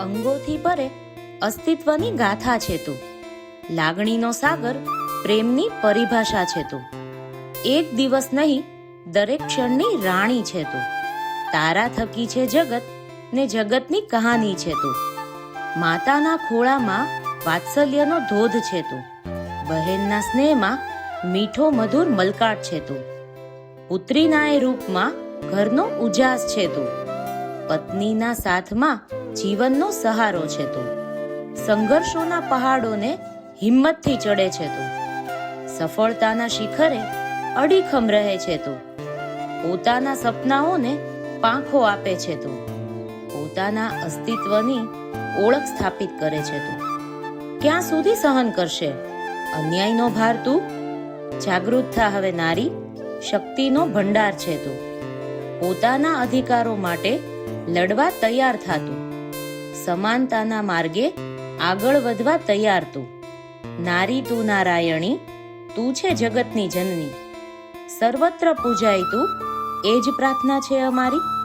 અંગોથી પરે અસ્તિત્વની ગાથા છે તું લાગણીનો સાગર પ્રેમની પરિભાષા છે તું એક દિવસ નહીં, દરેક ક્ષણની રાણી છે તું તારા થકી છે જગત ને જગતની કહાની છે તું માતાના ખોળામાં વાત્સલ્યનો ધોધ છે તું બહેનના સ્નેહમાં મીઠો મધુર મલકાટ છે તું પુત્રીના એ રૂપમાં ઘરનો ઉજાસ છે તું પત્નીના સાથમાં જીવનનો સહારો છે તું. સંઘર્ષોના પહાડોને હિંમતથી ચડે છે તું. સફળતાના શિખરે અડીખમ રહે છે તું. પોતાના સપનાઓને પાંખો આપે છે તું. પોતાના અસ્તિત્વની ઓળખ સ્થાપિત કરે છે તું. ક્યાં સુધી સહન કરશે? અન્યાયનો ભાર તું? જાગૃત થા હવે નારી. શક્તિનો ભંડાર છે તું. પોતાના અધિકારો માટે લડવા તૈયાર થાતું સમાનતાના માર્ગે આગળ વધવા તૈયાર તું. નારી તું નારાયણી, તું છે જગતની જનની. સર્વત્ર પૂજાય તું, એ જ પ્રાર્થના છે અમારી.